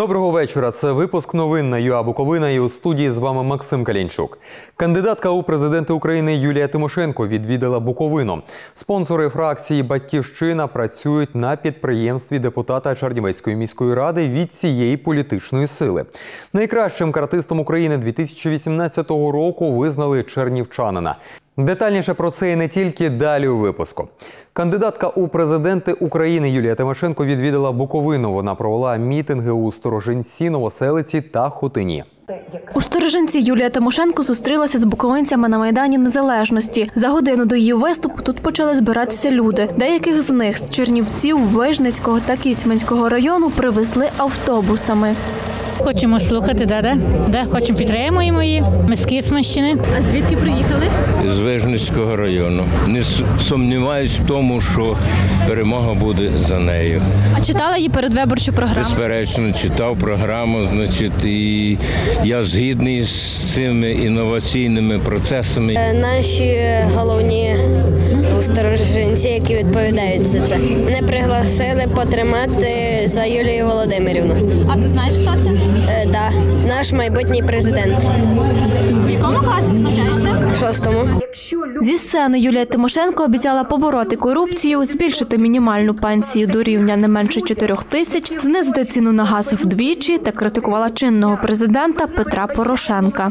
Доброго вечора. Це випуск новин на ЮА Буковина і у студії з вами Максим Калінчук. Кандидатка у президенти України Юлія Тимошенко відвідала Буковину. Спонсори фракції Батьківщина працюють на підприємстві депутата Чернівецької міської ради від цієї політичної сили. Найкращим картистом України 2018 року визнали чернівчанина. Детальніше про це і не тільки далі у випуску. Кандидатка у президенти України Юлія Тимошенко відвідала Буковину. Вона провела мітинги у Сторожинці, Новоселиці та Хотині. У Сторожинці Юлія Тимошенко зустрілася з буковинцями на Майдані Незалежності. За годину до її виступу тут почали збиратися люди. Деяких з них з Чернівців, Вижницького та Кіцьманського району привезли автобусами. Хочемо слухати, да, да? Да, хочемо підтримуємо її. Ми з Кисманщини. А звідки приїхали? з Вижницького району. Не сумніваюсь в тому, що перемога буде за нею. А читала її передвиборчу програму? Безперечно, читав програму, значить, і я згідний з цими інноваційними процесами. Е, Наші головні сторожинці, які відповідають за це, мене пригласили потримати за Юлію Володимирівну. А ти знаєш, хто це? Е, да, наш майбутній президент. В якому класі ти навчаєшся? В шостому. Зі сцени Юлія Тимошенко обіцяла побороти корупцію, збільшити мінімальну пенсію до рівня не менше 4 тисяч, знизити ціну на газ вдвічі та критикувала чинного президента Петра Порошенка.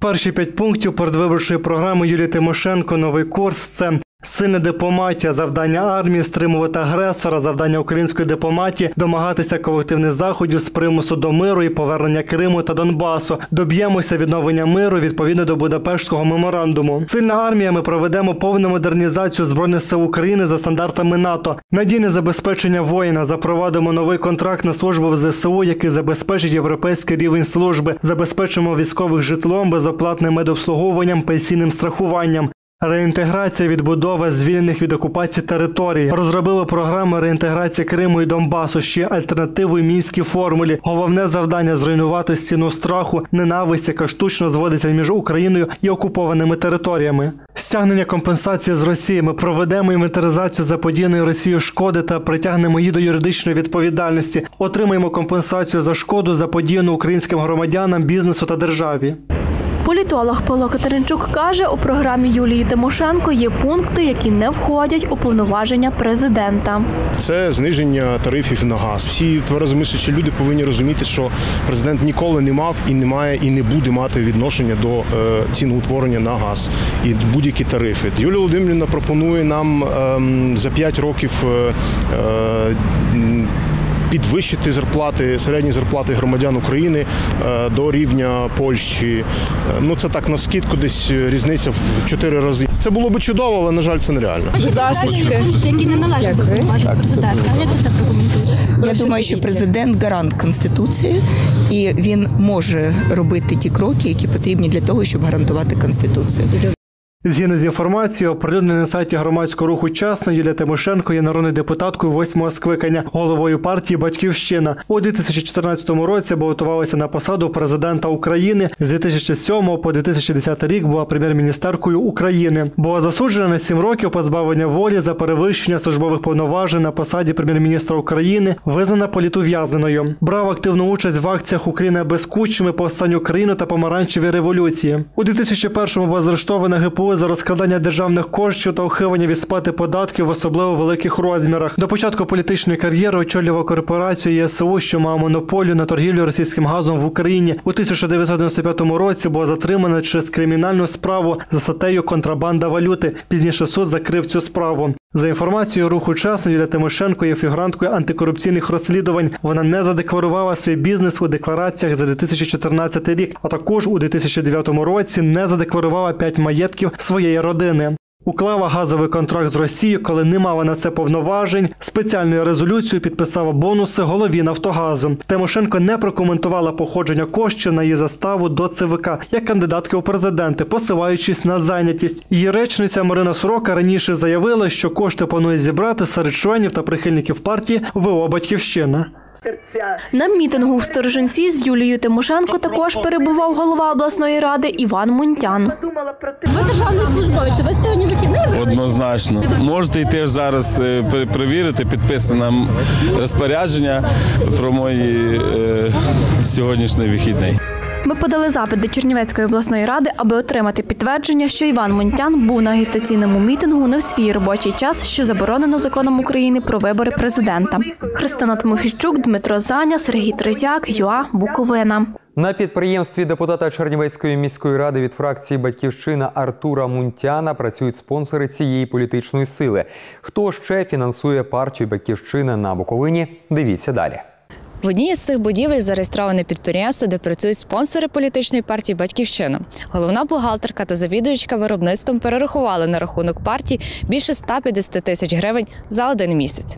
Перші п'ять пунктів передвиборчої програми Юлії Тимошенко Новий курс це сильна дипломатія, завдання армії, стримувати агресора, завдання української дипломатії, домагатися колективних заходів з примусу до миру і повернення Криму та Донбасу. Доб'ємося відновлення миру відповідно до Будапештського меморандуму. Сильна армія. Ми проведемо повну модернізацію збройних сил України за стандартами НАТО. Надійне забезпечення воїна. Запровадимо новий контракт на службу в ЗСУ, який забезпечить європейський рівень служби. Забезпечимо військових житлом, безоплатним медобслуговуванням, пенсійним страхуванням. Реінтеграція відбудова звільнених від окупації територій. Розробили програми реінтеграції Криму і Донбасу, ще альтернативи мінській формулі. Головне завдання зруйнувати стіну страху, ненависть, яка штучно зводиться між Україною і окупованими територіями. Стягнення компенсації з Росії. Ми проведемо інвентаризацію заподіяної Росією шкоди та притягнемо її до юридичної відповідальності. Отримаємо компенсацію за шкоду заподіяну українським громадянам, бізнесу та державі. Політолог Павло Катеринчук каже, у програмі Юлії Тимошенко є пункти, які не входять у повноваження президента. Це зниження тарифів на газ. Всі тверезомислячі люди повинні розуміти, що президент ніколи не мав і не має і не буде мати відношення до е, ціноутворення на газ і будь-які тарифи. Юлія Володимирівна пропонує нам ем, за 5 років. Е, е, Підвищити зарплати, середні зарплати громадян України е, до рівня Польщі. Е, Ну це так на скидку, десь різниця в 4 рази. Це було би чудово, але на жаль, це нереально. Які не належать до президента. Як ви це прокоментуєте? Я думаю, що президент гарант конституції, і він може робити ті кроки, які потрібні для того, щоб гарантувати конституцію. Згідно з інформацією, оприлюдненої на сайті громадського руху «Часно», Юлія Тимошенко є народною депутаткою восьмого скликання, головою партії Батьківщина. У 2014 році балотувалася на посаду президента України. З 2007 по 2010 рік була прем'єр-міністеркою України. Була засуджена на 7 років позбавлення волі за перевищення службових повноважень на посаді прем'єр-міністра України, визнана політув'язненою. Брав активну участь в акціях Україна без кучми, повстань Україну та помаранчеві революції. У 2001-му була заарештована ГПУ за розкрадання державних коштів та ухилення від сплати податків в особливо великих розмірах. До початку політичної кар'єри очолював корпорацію ЄСУ, що мав монополію на торгівлю російським газом в Україні. У 1995 році була затримана через кримінальну справу за статтею контрабанда валюти. Пізніше суд закрив цю справу. За інформацією руху часно, Юлія Тимошенко є фігуранткою антикорупційних розслідувань. Вона не задекларувала свій бізнес у деклараціях за 2014 рік, а також у 2009 році не задекларувала 5 маєтків своєї родини. Уклала газовий контракт з Росією, коли не мала на це повноважень. Спеціальною резолюцією підписала бонуси голові Нафтогазу. Тимошенко не прокоментувала походження коштів на її заставу до ЦВК як кандидатки у президенти, посилаючись на зайнятість. Її речниця Марина Сорока раніше заявила, що кошти планує зібрати серед членів та прихильників партії ВО Батьківщина. На мітингу в Сторожинці з Юлією Тимошенко також перебував голова обласної ради Іван Мунтян. Ви державний службовець. У вас сьогодні вихідний? Однозначно. Можете йти зараз е, пер- перевірити підписане розпорядження про мої е, сьогоднішній вихідний. Ми подали запит до Чернівецької обласної ради, аби отримати підтвердження, що Іван Мунтян був на агітаційному мітингу не в свій робочий час, що заборонено законом України про вибори президента. Христина Тимофійчук, Дмитро Заня, Сергій Третяк, ЮА Буковина. На підприємстві депутата Чернівецької міської ради від фракції Батьківщина Артура Мунтяна працюють спонсори цієї політичної сили. Хто ще фінансує партію Батьківщина на Буковині? Дивіться далі. В одній із цих будівель зареєстроване підприємство, де працюють спонсори політичної партії Батьківщина. Головна бухгалтерка та завідувачка виробництвом перерахували на рахунок партії більше 150 тисяч гривень за один місяць.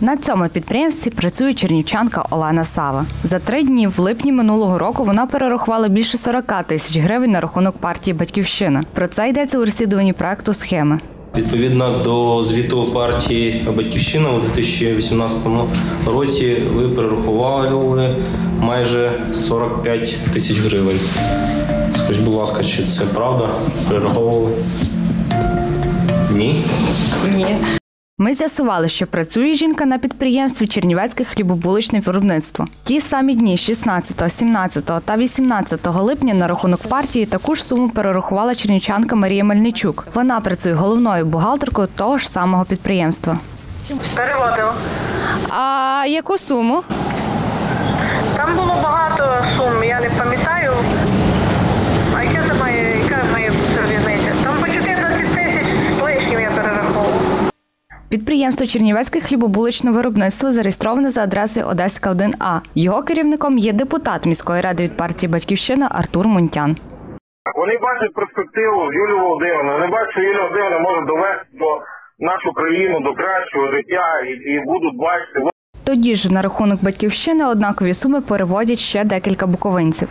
На цьому підприємстві працює чернівчанка Олена Сава. За три дні в липні минулого року вона перерахувала більше 40 тисяч гривень на рахунок партії Батьківщина. Про це йдеться у розслідуванні проекту схеми. Відповідно до звіту партії Батьківщина у 2018 році ви перерахували майже 45 тисяч гривень. Скажіть, будь ласка, чи це правда? Перераховували? Ні. Ми з'ясували, що працює жінка на підприємстві Чернівецьке хлібобуличне виробництво. Ті самі дні 16, 17 та 18 липня на рахунок партії таку ж суму перерахувала чернівчанка Марія Мельничук. Вона працює головною бухгалтеркою того ж самого підприємства. Переводив. А яку суму? Там було багато сум, я не пам'ятаю. А яке це має, яка має бути різниця? Там по 14 тисяч з лишнім я перераховував. Підприємство Чернівецьке хлібобуличне виробництво зареєстроване за адресою Одеська 1А. Його керівником є депутат міської ради від партії Батьківщина Артур Мунтян. Вони бачать перспективу в Юлію Володимирівну. Вони бачать, що Юлія Володимирівна може довести до нашу країну до кращого життя і, і будуть бачити. Тоді ж на рахунок батьківщини однакові суми переводять ще декілька буковинців.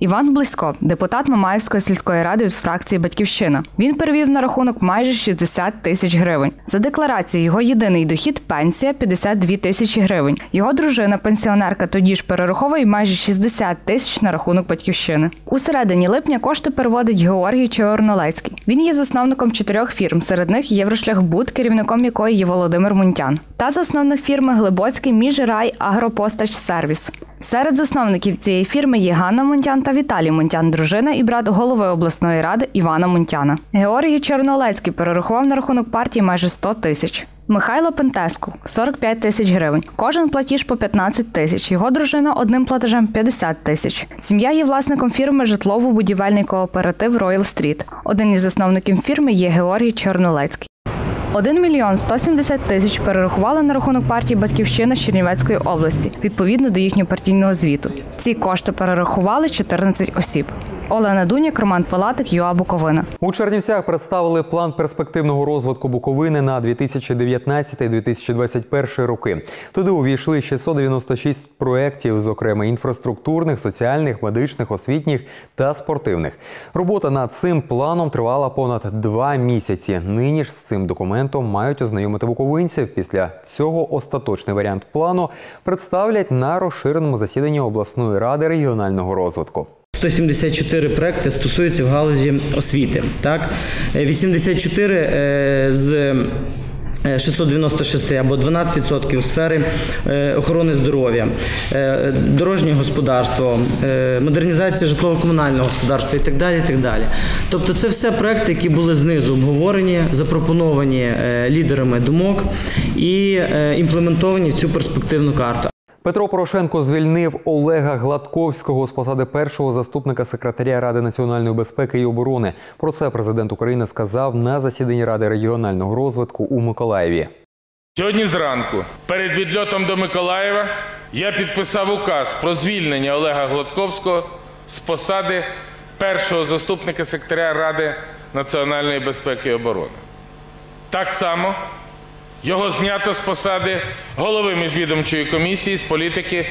Іван Близько, депутат Мамаївської сільської ради від фракції Батьківщина. Він перевів на рахунок майже 60 тисяч гривень. За декларацією його єдиний дохід пенсія 52 тисячі гривень. Його дружина, пенсіонерка, тоді ж перераховує майже 60 тисяч на рахунок батьківщини. У середині липня кошти переводить Георгій Чорнолецький. Він є засновником чотирьох фірм. Серед них Єврошляхбуд, керівником якої є Володимир Мунтян, та засновник фірми Глибоцький Міжрай Агропостач Сервіс. Серед засновників цієї фірми є Ганна Мунтян та Віталій Мунтян, дружина і брат голови обласної ради Івана Мунтяна. Георгій Чорнолецький перерахував на рахунок партії майже 100 тисяч. Михайло Пентеску 45 тисяч гривень. Кожен платіж по 15 тисяч. Його дружина одним платежем 50 тисяч. Сім'я є власником фірми житлово-будівельний кооператив Роял Стріт. Один із засновників фірми є Георгій Чорнолецький. 1 мільйон 170 тисяч перерахували на рахунок партії Батьківщина Чернівецької області відповідно до їхнього партійного звіту. Ці кошти перерахували 14 осіб. Олена Дуняк, Роман Палатик, ЮА Буковина. У Чернівцях представили план перспективного розвитку Буковини на 2019-2021 роки. Туди увійшли 696 проєктів, зокрема інфраструктурних, соціальних, медичних, освітніх та спортивних. Робота над цим планом тривала понад два місяці. Нині ж з цим документом мають ознайомити буковинців. Після цього остаточний варіант плану представлять на розширеному засіданні обласної ради регіонального розвитку. 174 проекти стосуються в галузі освіти. Так? Е, 84 е, з е, 696 або 12% у сфери е, охорони здоров'я, е, дорожнє господарство, е, модернізація житлово-комунального господарства і так далі. І так далі. Тобто це все проекти, які були знизу обговорені, запропоновані е, лідерами думок і е, імплементовані в цю перспективну карту. Петро Порошенко звільнив Олега Гладковського з посади першого заступника секретаря Ради національної безпеки і оборони. Про це президент України сказав на засіданні Ради регіонального розвитку у Миколаєві. Сьогодні зранку, перед відльотом до Миколаєва, я підписав указ про звільнення Олега Гладковського з посади першого заступника секретаря Ради національної безпеки і оборони. Так само його знято з посади голови міжвідомчої комісії з політики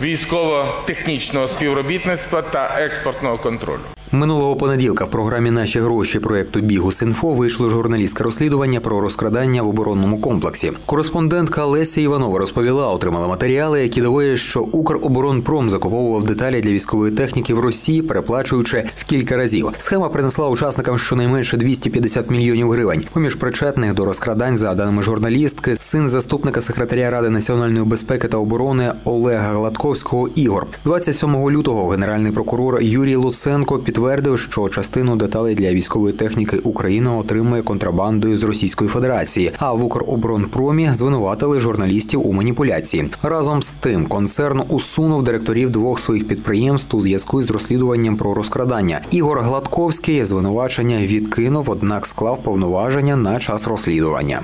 військово-технічного співробітництва та експортного контролю. Минулого понеділка в програмі Наші гроші проекту Бігус.Інфо вийшло журналістське розслідування про розкрадання в оборонному комплексі. Кореспондентка Леся Іванова розповіла, отримала матеріали, які доводять, що Укроборонпром закуповував деталі для військової техніки в Росії, переплачуючи в кілька разів. Схема принесла учасникам щонайменше 250 мільйонів гривень. Поміж причетних до розкрадань, за даними журналістки, син заступника секретаря Ради національної безпеки та оборони Олега Гладковського Ігор. 27 лютого генеральний прокурор Юрій Луценко підтвердив, що частину деталей для військової техніки Україна отримує контрабандою з Російської Федерації. А в Укроборонпромі звинуватили журналістів у маніпуляції. Разом з тим, концерн усунув директорів двох своїх підприємств у зв'язку з розслідуванням про розкрадання. Ігор Гладковський звинувачення відкинув, однак склав повноваження на час розслідування.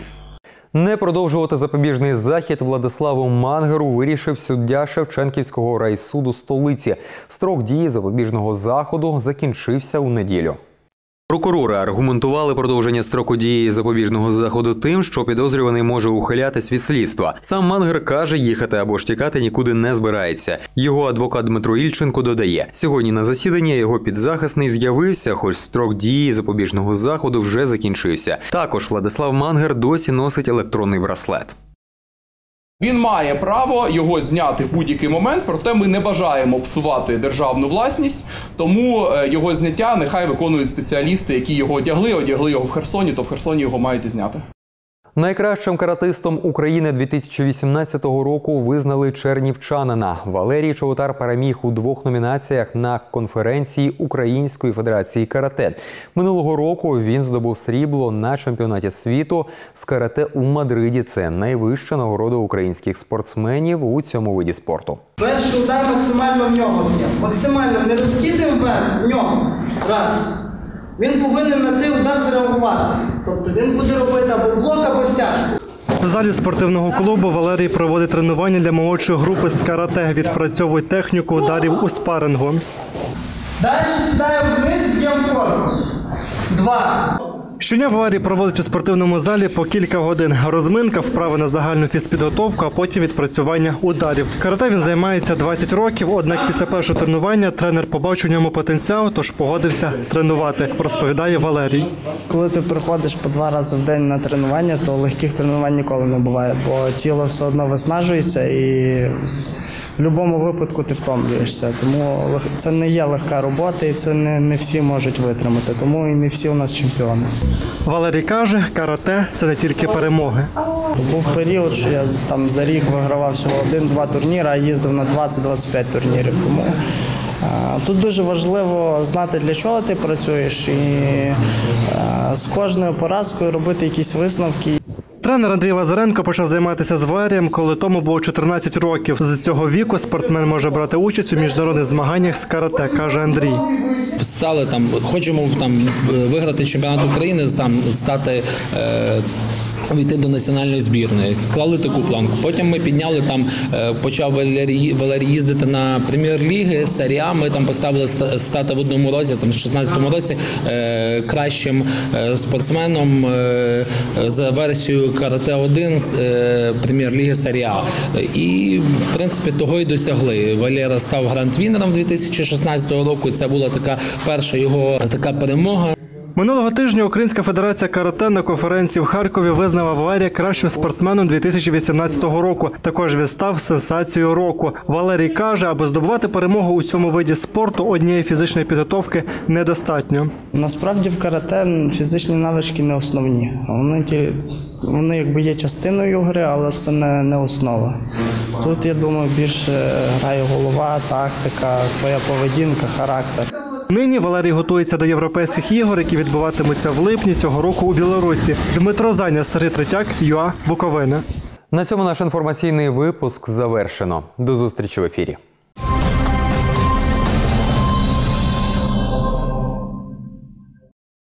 Не продовжувати запобіжний захід Владиславу Мангеру вирішив суддя Шевченківського райсуду столиці. Строк дії запобіжного заходу закінчився у неділю. Прокурори аргументували продовження строку дії запобіжного заходу тим, що підозрюваний може ухилятись від слідства. Сам Мангер каже, їхати або ж тікати нікуди не збирається. Його адвокат Дмитро Ільченко додає: сьогодні на засіданні його підзахисний з'явився, хоч строк дії запобіжного заходу вже закінчився. Також Владислав Мангер досі носить електронний браслет. Він має право його зняти в будь-який момент, проте ми не бажаємо псувати державну власність, тому е, його зняття нехай виконують спеціалісти, які його одягли, одягли його в Херсоні, то в Херсоні його мають і зняти. Найкращим каратистом України 2018 року визнали чернівчанина. Валерій Чоутар переміг у двох номінаціях на конференції Української федерації карате. Минулого року він здобув срібло на чемпіонаті світу з карате у Мадриді. Це найвища нагорода українських спортсменів у цьому виді спорту. Перший удар максимально в нього. Максимально не розкидуємо в нього. Раз. Він повинен на цей удар зреагувати. Тобто він буде робити або блок, або стяжку. В залі спортивного клубу Валерій проводить тренування для молодшої групи з карате. Відпрацьовує техніку ударів у спарингу. Далі сідає вниз, б'ємо в корпус. Два. Щодня Валерій проводить у спортивному залі по кілька годин. Розминка, вправи на загальну фізпідготовку, а потім відпрацювання ударів. Карате він займається 20 років. Однак після першого тренування тренер побачив у ньому потенціал, тож погодився тренувати. Розповідає Валерій. Коли ти приходиш по два рази в день на тренування, то легких тренувань ніколи не буває, бо тіло все одно виснажується і в будь-якому випадку ти втомлюєшся. Тому це не є легка робота, і це не, не всі можуть витримати. Тому і не всі у нас чемпіони. Валерій каже, карате це не тільки перемоги. Був період, що я там за рік вигравав всього один-два турніри, а їздив на 20-25 турнірів. Тому а, тут дуже важливо знати, для чого ти працюєш, і а, з кожною поразкою робити якісь висновки. Тренер Андрій Лазаренко почав займатися зварієм, коли тому було 14 років. З цього віку спортсмен може брати участь у міжнародних змаганнях з карате, каже Андрій. стали там, хочемо там е, виграти чемпіонат України, там стати. Увійти до національної збірної, склали таку планку. Потім ми підняли там, е, почав Валерій, їздити на прем'єр-ліги, серія. Ми там поставили ста- стати в одному році, там в 16-му році е, кращим е, спортсменом за версією карате 1 з е, прем'єр-ліги серія. І в принципі того й досягли. Валера став гранд-вінером 2016 року. Це була така перша його така перемога. Минулого тижня Українська федерація карате на конференції в Харкові визнала Валерія кращим спортсменом 2018 року. Також він став сенсацією року. Валерій каже, аби здобувати перемогу у цьому виді спорту, однієї фізичної підготовки недостатньо. Насправді в карате фізичні навички не основні. Вони ті, вони якби є частиною гри, але це не, не основа. Тут я думаю, більше грає голова, тактика, твоя поведінка, характер. Нині Валерій готується до європейських ігор, які відбуватимуться в липні цього року у Білорусі. Дмитро Заня, Сергій Третяк, ЮА Буковина. На цьому наш інформаційний випуск завершено. До зустрічі в ефірі.